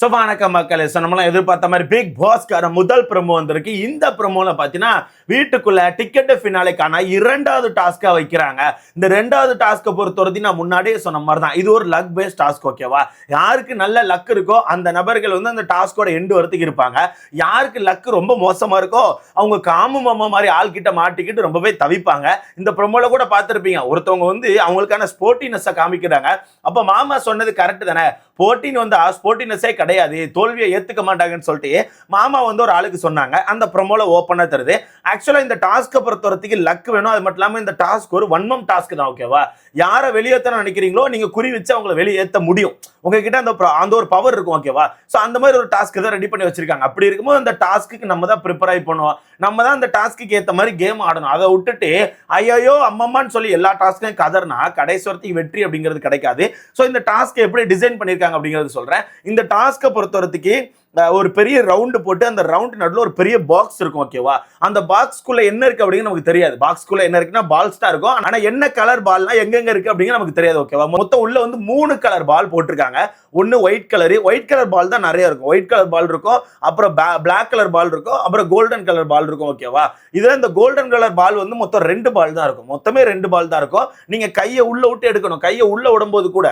So வணக்கம் மக்களே. So நம்மளாம் எதிர்பார்த்த மாதிரி பிக் பாஸ்கார முதல் ப்ரமோ வந்திருக்கு. இந்த ப்ரமோல பார்த்தீங்கன்னா வீட்டுக்குள்ள டிக்கெட் ஃபினாலேக்கான இரண்டாவது டாஸ்க்காக வைக்கிறாங்க. இந்த ரெண்டாவது டாஸ்க்கை பொறுத்தவரைக்கும் நான் முன்னாடியே சொன்ன மாதிரி தான் இது ஒரு லக் பேஸ்ட் டாஸ்க் ஓகேவா யாருக்கு நல்ல லக் இருக்கோ அந்த நபர்கள் வந்து அந்த டாஸ்கோட எண்டு வரத்துக்கு இருப்பாங்க. யாருக்கு லக் ரொம்ப மோசமாக இருக்கோ அவங்க காமு மாமா மாதிரி ஆள்கிட்ட மாட்டிக்கிட்டு ரொம்பவே தவிப்பாங்க. இந்த ப்ரொமோல கூட பார்த்துருப்பீங்க. ஒருத்தவங்க வந்து அவங்களுக்கான ஸ்போர்ட்டினஸை காமிக்கிறாங்க. அப்போ மாமா சொன்னது கரெக்ட் தானே? போட்டின்னு வந்து ஸ்போர்ட்டினஸே கிடையாது. தோல்வியை ஏற்றுக்க மாட்டாங்கன்னு சொல்லிட்டு மாமா வந்து ஒரு ஆளுக்கு சொன்னாங்க. அந்த ப்ரொமோல ஓப்பனாக தருது. ஆக்சுவலாக இந்த டாஸ்க்கை பொறுத்த வரைக்கும் லக் வேணும். அது மட்டும் இல்லாமல் இந்த டாஸ்க் ஒரு வன்மம் டாஸ்க் தான் ஓகேவா யாரை வெளியேற்ற நினைக்கிறீங்களோ நீங்கள் குறி வச்சு அவங்கள வெளியேற்ற முடியும். உங்ககிட்ட அந்த அந்த ஒரு பவர் இருக்கும் ஓகேவா ஸோ அந்த மாதிரி ஒரு டாஸ்க் தான் ரெடி பண்ணி வச்சிருக்காங்க. அப்படி இருக்கும்போது அந்த டாஸ்க்கு நம்ம தான் ப்ரிப்பேர் ஆகி பண்ணுவோம் நம்ம தான் அந்த டாஸ்க்கு ஏற்ற மாதிரி கேம் ஆடணும். அதை விட்டுட்டு ஐயோ அம்மம்மான்னு சொல்லி எல்லா டாஸ்க்கையும் கதர்னா கடைசி வரத்துக்கு வெற்றி அப்படிங்கிறது கிடைக்காது. ஸோ இந்த டாஸ்க்கை எப்படி டிசைன் பண்ணியிருக்காங்க அப்படிங்கிறது சொல்கிறேன் இந்த டாஸ்க்கை பொறுத்த வரைக்கும் ஒரு பெரிய ரவுண்டு போட்டு அந்த ரவுண்டு நடுவில் ஒரு பெரிய பாக்ஸ் இருக்கும் ஓகேவா அந்த பாக்ஸ்க்குள்ளே என்ன இருக்கு அப்படின்னு நமக்கு தெரியாது. பாக்ஸ்க்குள்ளே என்ன இருக்குன்னா பால்ஸ் தான் இருக்கும். ஆனால் என்ன கலர் பால்னா எங்கெங்க இருக்கு அப்படிங்க நமக்கு தெரியாது ஓகேவா மொத்தம் உள்ள வந்து மூணு கலர் பால் போட்டிருக்காங்க. ஒன்னு white colour white colour ball தான் நிறைய இருக்கும். ஒயிட் கலர் பால் இருக்கும். அப்புறம் பிளாக் கலர் பால் இருக்கும். அப்புறம் கோல்டன் கலர் பால் இருக்கும் ஓகேவா இதில் இந்த கோல்டன் கலர் பால் வந்து மொத்தம் ரெண்டு பால் தான் இருக்கும். மொத்தமே ரெண்டு பால் தான் இருக்கும். நீங்கள் கையை உள்ளே விட்டு எடுக்கணும். கையை உள்ளே விடும்போது கூட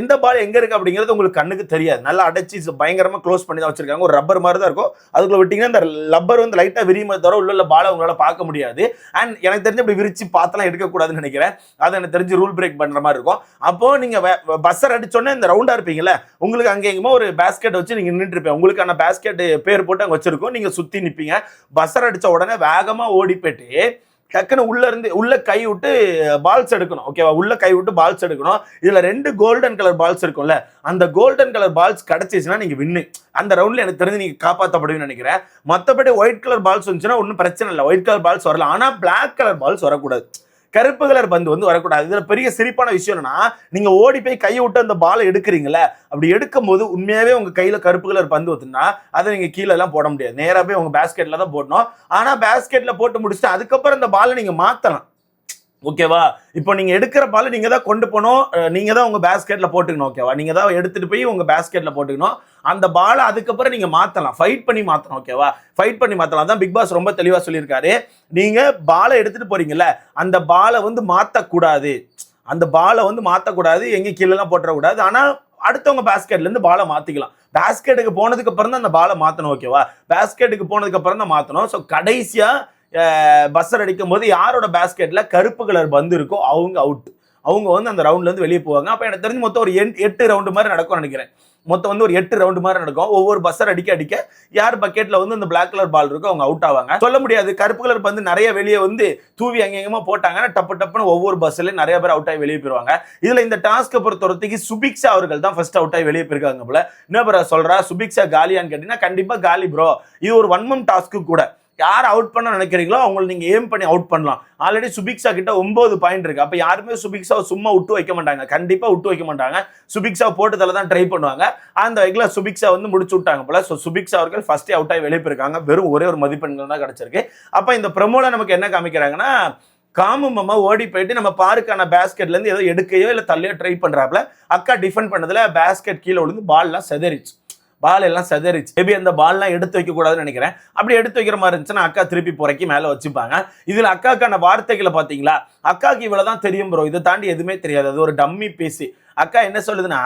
எந்த பால் எங்கே இருக்கு அப்படிங்கிறது உங்களுக்கு கண்ணுக்கு தெரியாது. நல்லா அடைச்சி பயங்கரமாக க்ளோஸ் பண்ணி தான் வச்சிருக்காங்க. ஒரு ரப்பர் மாதிரி தான் இருக்கும். அதுக்குள்ள விட்டீங்கன்னா இந்த ரப்பர் வந்து லைட்டா விரியுமே தவிர உள்ள உள்ள பாலை உங்களால பார்க்க முடியாது. அண்ட் எனக்கு தெரிஞ்சு அப்படி விரிச்சு பார்த்தலாம் எடுக்கக்கூடாதுன்னு நினைக்கிறேன். அது எனக்கு தெரிஞ்சு ரூல் பிரேக் பண்ற மாதிரி இருக்கும். அப்போ நீங்க பஸ்ஸர் அடிச்சோன்னே இந்த ரவுண்டா இருப்பீங்கல்ல உங்களுக்கு அங்கே எங்கேயுமோ ஒரு பேஸ்கெட் வச்சு நீங்க நின்றுட்டு இருப்பீங்க. உங்களுக்கான பேஸ்கெட் பேர் போட்டு அங்கே வச்சிருக்கோம். நீங்க சுத்தி நிற்பீங்க பஸ்ஸர் அடிச்ச உடனே வேகமா ஓடி போயிட்டு டக்குன்னு உள்ள இருந்து உள்ள கை விட்டு பால்ஸ் எடுக்கணும் ஓகேவா உள்ள கை விட்டு பால்ஸ் எடுக்கணும். இதுல ரெண்டு கோல்டன் கலர் பால்ஸ் இருக்கும்ல அந்த கோல்டன் கலர் பால்ஸ் கிடைச்சிச்சுன்னா நீங்க வின்னு அந்த ரவுண்ட்ல எனக்கு தெரிஞ்சு நீங்க காப்பாற்றப்படுவீங்கன்னு நினைக்கிறேன். மற்றபடி ஒயிட் கலர் பால்ஸ் வந்துச்சுன்னா ஒன்றும் பிரச்சனை இல்லை. ஒயிட் கலர் பால்ஸ் வரல. ஆனா பிளாக் கலர் பால்ஸ் வரக்கூடாது. கருப்பு கலர் பந்து வந்து வரக்கூடாது. இதுல பெரிய சிரிப்பான விஷயம் என்னன்னா நீங்க ஓடி போய் கையை விட்டு அந்த பாலை எடுக்கிறீங்களே அப்படி எடுக்கும் போது உண்மையாவே உங்க கையில கருப்பு கலர் பந்து வந்துன்னா அதை நீங்க கீழே எல்லாம் போட முடியாது. நேராக போய் உங்க பேஸ்கெட்ல தான் போடணும். ஆனா பேஸ்கெட்ல போட்டு முடிச்சுட்டு அதுக்கப்புறம் அந்த பாலை நீங்க மாத்தலாம். ஓகேவா? இப்போ நீங்கள் எடுக்கிற பால் நீங்கள் தான் கொண்டு போகணும். நீங்கள் தான் உங்கள் பேஸ்கெட்டில் போட்டுக்கணும் ஓகேவா நீங்கள் தான் எடுத்துகிட்டு போய் உங்கள் பேஸ்கெட்டில் போட்டுக்கணும். அந்த பாலை அதுக்கப்புறம் நீங்கள் மாற்றலாம் ஃபைட் பண்ணி மாற்றணும் ஓகேவா ஃபைட் பண்ணி மாற்றலாம் தான் பிக் பாஸ் ரொம்ப தெளிவாக சொல்லியிருக்காரு. நீங்கள் பாலை எடுத்துகிட்டு போகிறீங்கல்ல அந்த பாலை வந்து மாற்றக்கூடாது அந்த பாலை வந்து மாற்றக்கூடாது எங்கே கீழெல்லாம் போட்டுறக்கூடாது. ஆனால் அடுத்தவங்க பேஸ்கெட்லேருந்து பாலை மாற்றிக்கலாம் பேஸ்கெட்டுக்கு போனதுக்கு அப்புறம் தான் அந்த பாலை மாற்றணும் ஓகேவா பேஸ்கெட்டுக்கு போனதுக்கு அப்புறம் தான் மாற்றணும் ஸோ கடைசியாக பஸ்ஸர் அடிக்கும் போது யாரோட பேஸ்கெட்டில் கருப்பு கலர் பந்து இருக்கோ அவங்க அவுட் அவங்க வந்து அந்த ரவுண்ட்லேருந்து வெளியே போவாங்க. அப்போ எனக்கு தெரிஞ்சு மொத்தம் ஒரு எண்- எட்டு ரவுண்டு மாதிரி நடக்கும்னு நினைக்கிறேன். மொத்தம் வந்து ஒரு எட்டு ரவுண்டு மாதிரி நடக்கும். ஒவ்வொரு பஸ்ஸர் அடிக்க அடிக்க யார் பக்கெட்ல வந்து அந்த பிளாக் கலர் பால் இருக்கோ அவங்க அவுட் ஆவாங்க. சொல்ல முடியாது. கருப்பு கலர் பந்து நிறைய வெளியே வந்து தூவி அங்கேயுமா போட்டாங்கன்னா டப்பு டப்புன்னு ஒவ்வொரு பஸ்ஸில் நிறைய பேர் அவுட் ஆகி வெளியே போயிருவாங்க. இதுல இந்த டாஸ்க்கை பொறுத்தவரத்துக்கு சுபிக்ஷா அவர்கள் தான் ஃபர்ஸ்ட் அவுட் ஆகி வெளியே போயிருக்காங்க போல. என்ன பிற சொல்றா? சுபிக்ஷா காலியான்னு கேட்டீங்கன்னா கண்டிப்பா காலி ப்ரோ இது ஒரு வன்மம் டாஸ்க்கு கூட. யார் அவுட் பண்ண நினைக்கிறீங்களோ அவங்களை நீங்க ஏம் பண்ணி அவுட் பண்ணலாம். ஆல்ரெடி சுபிக்ஷா கிட்ட ஒன்பது பாயிண்ட் இருக்கு. அப்ப யாருமே சுபிக்ஷாவை சும்மா விட்டு வைக்க மாட்டாங்க. கண்டிப்பா விட்டு வைக்க மாட்டாங்க. சுபிக்ஷா போட்டதில் தான் ட்ரை பண்ணுவாங்க. அந்த வகையில் சுபிக்ஷா வந்து முடிச்சு விட்டாங்க போல. ஸோ சுபிக்ஷா அவர்கள் ஃபர்ஸ்டே அவுட் ஆகி வெளியே போயிருக்காங்க. வெறும் ஒரே ஒரு மதிப்பெண்கள் தான் கிடைச்சிருக்கு. அப்ப இந்த ப்ரமோல நமக்கு என்ன காமிக்கிறாங்கன்னா காமு ஓடி போயிட்டு நம்ம பாருக்கான பேஸ்கெட்ல இருந்து ஏதோ எடுக்கையோ இல்லை தள்ளையோ ட்ரை பண்ணுறாப்புல அக்கா டிஃபெண்ட் பண்ணதுல பேஸ்கெட் கீழே விழுந்து பால்லாம் செதறிச்சு. பால் எல்லாம் செதறிச்சு. மேபி அந்த பால்லாம் எடுத்து வைக்க கூடாதுன்னு நினைக்கிறேன். அப்படி எடுத்து வைக்கிற மாதிரி இருந்துச்சுன்னா அக்கா திருப்பி புறக்கி மேலே வச்சுப்பாங்க. இதில் அக்காக்கான வார்த்தைகளை பாத்தீங்களா? அக்காக்கு இவ்வளவுதான் தெரியும் ப்ரோ இதை தாண்டி எதுவுமே தெரியாது. அது ஒரு டம்மி பேசி. அக்கா என்ன சொல்லுதுன்னா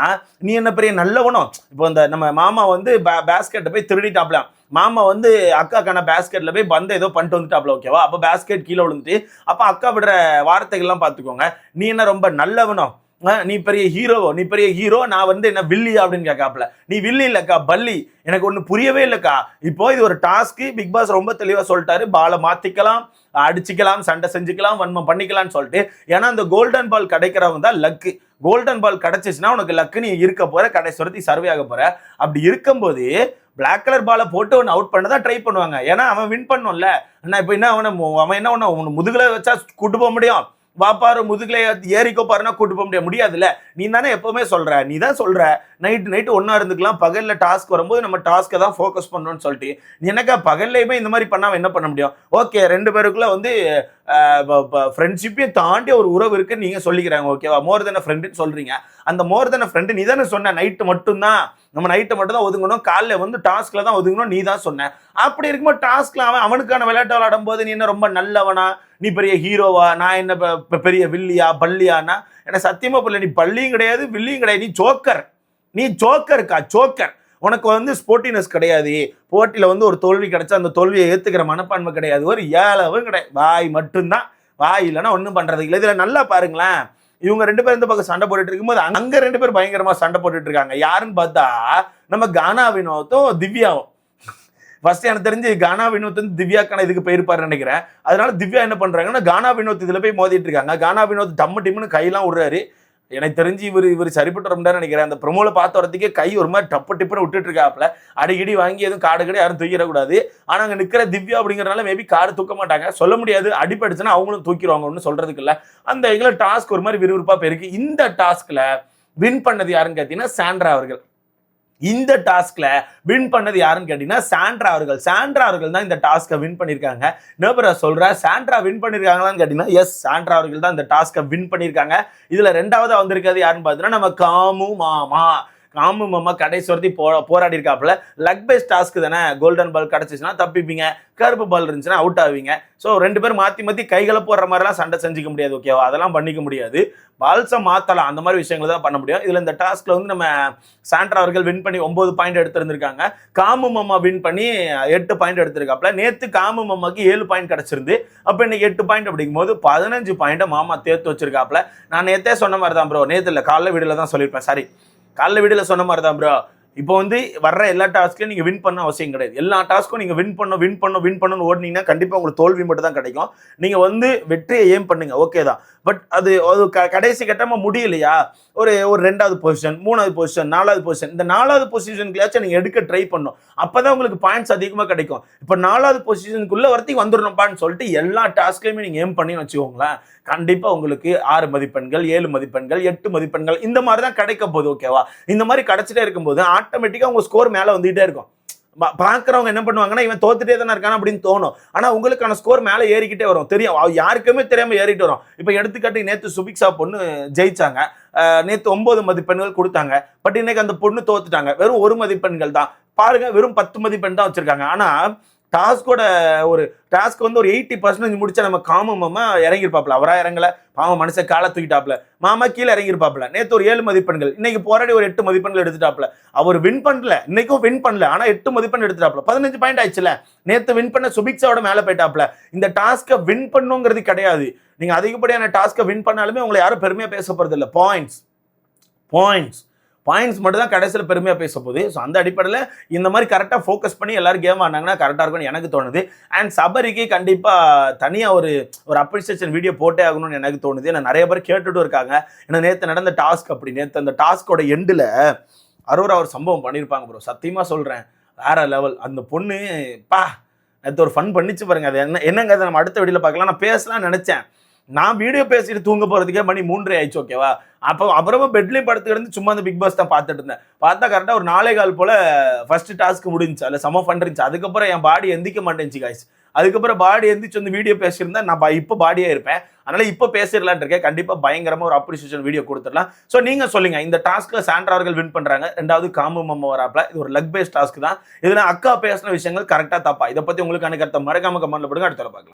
நீ என்ன பெரிய நல்லவனும்? இப்போ இந்த நம்ம மாமா வந்து பேஸ்கெட்டை போய் திருடிட்டாப்லாம் மாமா வந்து அக்காக்கான பேஸ்கெட்ல போய் பந்த ஏதோ பண்ணிட்டு வந்துட்டாப்ல ஓகேவா அப்போ பேஸ்கெட் கீழே விழுந்துட்டு அப்போ அக்கா விடுற வார்த்தைகள்லாம் பார்த்துக்கோங்க நீ என்ன ரொம்ப நல்லவனும் நீ பெரிய ஹீரோவோ நீ பெரிய ஹீரோ நான் வந்து என்ன வில்லி அப்படின்னு கேட்காப்ல நீ வில்லி இல்லைக்கா பல்லி. எனக்கு ஒன்று புரியவே இல்லைக்கா. இப்போ இது ஒரு டாஸ்க்கு பிக் பாஸ் ரொம்ப தெளிவாக சொல்லிட்டாரு. பாலை மாற்றிக்கலாம் அடிச்சுக்கலாம் சண்டை செஞ்சுக்கலாம் வன்மம் பண்ணிக்கலாம்னு சொல்லிட்டு. ஏன்னா அந்த கோல்டன் பால் கிடைக்கிறவங்க தான் லக்கு கோல்டன் பால் கிடைச்சிச்சுன்னா உனக்கு லக்கு நீ இருக்க போற கடைசி வரைக்கும் சர்வே ஆக போற. அப்படி இருக்கும்போது பிளாக் கலர் பாலை போட்டு ஒன்று அவுட் பண்ண தான் ட்ரை பண்ணுவாங்க. ஏன்னா அவன் வின் பண்ணும்ல. நான் இப்போ என்ன அவனை அவன் என்ன ஒன்று முதுகில் வச்சா கூட்டு போக முடியும். வாப்பாரு முதுகில ஏறிக்கோ பாருன்னா கூட்டு போக முடியாது. முடியாதுல்ல. நீ தானே எப்பவுமே சொல்ற. நீ தான் சொல்ற. நைட் நைட்டு ஒன்றா இருந்துக்கலாம். பகல்ல டாஸ்க் வரும்போது நம்ம டாஸ்க்கை தான் ஃபோக்கஸ் பண்ணணும்னு சொல்லிட்டு. எனக்கா என்னக்கா பகல்லையுமே இந்த மாதிரி பண்ணாம என்ன பண்ண முடியும்? ஓகே ரெண்டு பேருக்குள்ள வந்து ஃப்ரெண்ட்ஷிப்பையும் தாண்டி ஒரு உறவு இருக்குன்னு நீங்கள் சொல்லிக்கிறாங்க ஓகேவா மோர் தென் ஃப்ரெண்டுன்னு சொல்கிறீங்க அந்த மோர் தென் ஃப்ரெண்டு நீ தானே சொன்ன நைட்டு மட்டும்தான். நம்ம நைட்டை மட்டும் தான் ஒதுங்கணும். காலைல வந்து டாஸ்கில் தான் ஒதுங்கணும் நீ தான் சொன்ன. அப்படி இருக்கும்போது டாஸ்கில் அவன் அவனுக்கான விளையாட்டு விளையாடும் போது நீ என்ன ரொம்ப நல்லவனா? நீ பெரிய ஹீரோவா நான் என்ன பெரிய வில்லியா பள்ளியானா எனக்கு சத்தியமாக புரியல நீ பள்ளியும் கிடையாது வில்லியும் கிடையாது. நீ ஜோக்கர் நீ ஜோக்கருக்கா ஜோக்கர் உனக்கு வந்து ஸ்போர்ட்டினஸ் கிடையாது. போட்டியில் வந்து ஒரு தோல்வி கிடைச்சா அந்த தோல்வியை ஏற்றுக்கிற மனப்பான்மை கிடையாது. ஒரு ஏழவும் கிடையாது வாய் மட்டும்தான். வாய் இல்லைன்னா ஒன்றும் பண்ணுறது இல்லை. இதில் நல்லா பாருங்களேன். இவங்க ரெண்டு பேரும் இந்த பக்கம் சண்டை போட்டுட்டு இருக்கும்போது அங்கே ரெண்டு பேரும் பயங்கரமாக சண்டை போட்டுட்டு இருக்காங்க. யாருன்னு பார்த்தா நம்ம கானா வினோத்தும் திவ்யாவும். ஃபர்ஸ்ட் எனக்கு தெரிஞ்சு கானா வினோத் வந்து திவ்யாக்கான இதுக்கு போயிருப்பாருன்னு நினைக்கிறேன். அதனால திவ்யா என்ன பண்ணுறாங்கன்னா கானா வினோத் இதில் போய் மோதிட்டு இருக்காங்க. கானா வினோத் டம்மு டிம்முன்னு கையெல்லாம் விடுறாரு. எனக்கு தெரிஞ்சு இவர் இவர் சரிப்பட்டு வரமுடான்னு நினைக்கிறேன். அந்த ப்ரொமோல பார்த்த வரத்துக்கே கை ஒரு மாதிரி டப்பு டிப்புன்னு விட்டுட்டு இருக்காப்ல அடிக்கடி வாங்கி எதுவும் காடு கடை யாரும் தூக்கிடக்கூடாது. ஆனால் அங்கே நிற்கிற திவ்யா அப்படிங்கிறனால மேபி காடு தூக்க மாட்டாங்க. சொல்ல முடியாது. அடிபட்டுச்சுன்னா அவங்களும் தூக்கிடுவாங்க ஒன்றும் சொல்கிறதுக்கு இல்லை அந்த எங்களை டாஸ்க் ஒரு மாதிரி விறுவிறுப்பாக போயிருக்கு. இந்த டாஸ்கில் வின் பண்ணது யாருன்னு கேட்டிங்கன்னா சாண்ட்ரா அவர்கள். இந்த டாஸ்க்ல வின் பண்ணது யாருன்னு கேட்டீங்கன்னா சாண்ட்ரா அவர்கள். சாண்ட்ரா அவர்கள் தான் இந்த டாஸ்க்கை வின் பண்ணியிருக்காங்க நேபரா சொல்ற? சாண்ட்ரா வின் பண்ணியிருக்காங்களான்னு கேட்டீங்கன்னா எஸ் சாண்ட்ரா அவர்கள் தான் இந்த டாஸ்க்கை வின் பண்ணியிருக்காங்க இதுல ரெண்டாவது வந்திருக்கிறது யாருன்னு பார்த்தீங்கன்னா நம்ம காமு மாமா. காமு மாமா கடைசி வரைக்கும் போ போராடி இருக்காப்புல லக் பேஸ் டாஸ்க்கு தானே? கோல்டன் பால் கிடச்சிச்சுன்னா தப்பிப்பீங்க. கருப்பு பால் இருந்துச்சுன்னா அவுட் ஆவீங்க. ஸோ ரெண்டு பேரும் மாற்றி மாற்றி கைகளை போடுற மாதிரிலாம் சண்டை செஞ்சுக்க முடியாது ஓகேவா அதெல்லாம் பண்ணிக்க முடியாது. பால்ஸை மாற்றலாம் அந்த மாதிரி விஷயங்கள் தான் பண்ண முடியும். இதில் இந்த டாஸ்க்கில் வந்து நம்ம சாண்ட்ரா அவர்கள் வின் பண்ணி ஒம்பது பாயிண்ட் எடுத்திருந்திருக்காங்க. காமு மாமா வின் பண்ணி எட்டு பாயிண்ட் எடுத்திருக்காப்புல. நேற்று காமு மாமாக்கு ஏழு பாயிண்ட் கிடச்சிருந்து அப்போ இன்னைக்கு எட்டு பாயிண்ட் அப்படிங்கும்போது பதினஞ்சு பாயிண்ட்டை மாமா தேர்த்து வச்சிருக்காப்புல. நான் நேற்றே சொன்ன மாதிரி தான் ப்ரோ நேற்று இல்லை காலைல வீடியோல தான் சொல்லியிருப்பேன். சாரி காலைல வீடியோல சொன்ன மாதிரி தான் ப்ரோ இப்போ வந்து வர்ற எல்லா டாஸ்க்லையும் நீங்கள் வின் பண்ண அவசியம் கிடையாது. எல்லா டாஸ்க்கும் நீங்கள் வின் பண்ண வின் பண்ண வின் பண்ணணும்னு ஓடினீங்கன்னா கண்டிப்பாக உங்களுக்கு தோல்வி மட்டும் தான் கிடைக்கும். நீங்கள் வந்து வெற்றியை ஏம் பண்ணுங்க. ஓகே தான். பட் அது அது க- கடைசி கட்டமாக முடியலையா? ஒரு ஒரு ரெண்டாவது பொசிஷன் மூணாவது பொசிஷன் நாலாவது பொசிஷன் இந்த நாலாவது பொசிஷனுக்குள்ளாச்சும் நீங்கள் எடுக்க ட்ரை பண்ணும் அப்போ தான் உங்களுக்கு பாயிண்ட்ஸ் அதிகமாக கிடைக்கும். இப்போ நாலாவது பொசிஷனுக்குள்ளே வரத்தையும் வந்துடணும்ப்பான்னு சொல்லிட்டு எல்லா டாஸ்க்லையுமே நீங்கள் ஏம் பண்ணி வச்சுக்கோங்களேன். கண்டிப்பாக உங்களுக்கு ஆறு மதிப்பெண்கள் ஏழு மதிப்பெண்கள் எட்டு மதிப்பெண்கள் இந்த மாதிரி தான் கிடைக்க போகுது ஓகேவா இந்த மாதிரி கிடச்சிட்டே இருக்கும்போது ஆட்டோமேட்டிக்காக உங்கள் ஸ்கோர் மேலே வந்துகிட்டே இருக்கும். பார்க்குறவங்க என்ன பண்ணுவாங்கன்னா இவன் தோத்துட்டே தானே இருக்கான் அப்படின்னு தோணும். ஆனால் உங்களுக்கான ஸ்கோர் மேலே ஏறிக்கிட்டே வரும். தெரியும். யாருக்குமே தெரியாமல் ஏறிட்டு வரும். இப்போ எடுத்துக்காட்டு நேற்று சுபிக்ஷா பொண்ணு ஜெயிச்சாங்க. நேற்று ஒன்பது மதிப்பெண்கள் கொடுத்தாங்க. பட் இன்னைக்கு அந்த பொண்ணு தோத்துட்டாங்க. வெறும் ஒரு மதிப்பெண்கள் தான். பாருங்க வெறும் பத்து மதிப்பெண் தான் வச்சிருக்காங்க. ஆனால் டாஸ்கோட ஒரு டாஸ்க் வந்து ஒரு எயிட்டி பர்சன்டேஜ் முடிச்சா நம்ம காம மாமா இறங்கிருப்பாப்ல அவரா இறங்கல பாவம் மனுஷன் காலை தூக்கிட்டாப்ல மாமா கீழே இறங்கிருப்பாப்ல நேற்று ஒரு ஏழு மதிப்பெண்கள் இன்னைக்கு போராடி ஒரு எட்டு மதிப்பெண்கள் எடுத்துட்டாப்ல அவர் வின் பண்ணல இன்னைக்கும் வின் பண்ணல ஆனா எட்டு மதிப்பெண் எடுத்துட்டாப்ல பதினஞ்சு பாயிண்ட் ஆயிடுச்சுல. நேற்று வின் பண்ண சுபிக்ஸாவோட மேலே போயிட்டாப்ல இந்த டாஸ்க்கை வின் பண்ணுங்கிறது கிடையாது. நீங்க அதிகப்படியான டாஸ்க்கை வின் பண்ணாலுமே உங்களை யாரும் பெருமையா பேச போறது இல்லை பாயிண்ட்ஸ் பாயிண்ட்ஸ் பாயிண்ட்ஸ் மட்டும் தான் கடைசியில் பெருமையாக பேச போகுது. ஸோ அந்த அடிப்படையில் இந்த மாதிரி கரெக்டாக ஃபோக்கஸ் பண்ணி எல்லாரும் கேம் ஆனாங்கன்னா கரெக்டாக இருக்கும்னு எனக்கு தோணுது. அண்ட் சபரிக்கு கண்டிப்பாக தனியாக ஒரு ஒரு அப்ரிசியேஷன் வீடியோ போட்டே ஆகணும்னு எனக்கு தோணுது. ஏன்னா நிறைய பேர் கேட்டுட்டு இருக்காங்க. ஏன்னா நேற்று நடந்த டாஸ்க் அப்படி. நேற்று அந்த டாஸ்கோட எண்டில் அரோரா ஒரு சம்பவம் பண்ணியிருப்பாங்க ப்ரோ சத்தியமாக சொல்கிறேன் வேற லெவல் அந்த பொண்ணு பா நேற்று ஒரு ஃபன் பண்ணிச்சு பாருங்க. அது என்ன என்னங்க அதை நம்ம அடுத்த வீடியோவில் பார்க்கலாம். நான் பேசலாம்னு நினச்சேன். நான் வீடியோ பேசிட்டு தூங்க போகிறதுக்கே மணி மூன்றரை ஆயிடுச்சு ஓகேவா அப்போ அப்புறமா பெட்லேயும் படுத்து கிடந்து சும்மா அந்த பிக் பாஸ் தான் பார்த்துட்டு இருந்தேன். பார்த்தா கரெக்டாக ஒரு நாளே கால் போல் ஃபர்ஸ்ட் டாஸ்க் முடிஞ்சு அதில் செம ஃபன் இருந்துச்சு. அதுக்கப்புறம் என் பாடி எந்திக்க மாட்டேன்ச்சு காய்ஸ் அதுக்கப்புறம் பாடி எந்திரிச்சு வந்து வீடியோ பேசியிருந்தா நான் இப்போ பாடியாக இருப்பேன். அதனால இப்போ பேசிடலான் இருக்கேன். கண்டிப்பாக பயங்கரமாக ஒரு அப்ரிசியேஷன் வீடியோ கொடுத்துடலாம். ஸோ நீங்கள் சொல்லுங்க இந்த டாஸ்க்ல சாண்ட்ரா அவர்கள் வின் பண்ணுறாங்க ரெண்டாவது காம்பு மம்ம வராப்ல. இது ஒரு லக் பேஸ் டாஸ்க் தான். இதில் அக்கா பேசின விஷயங்கள் கரெக்டாக தப்பா. இதை பற்றி உங்களுக்கு கருத்தை மறக்காம கமெண்ட்ல போடுங்க. அடுத்த பார்க்கலாம்.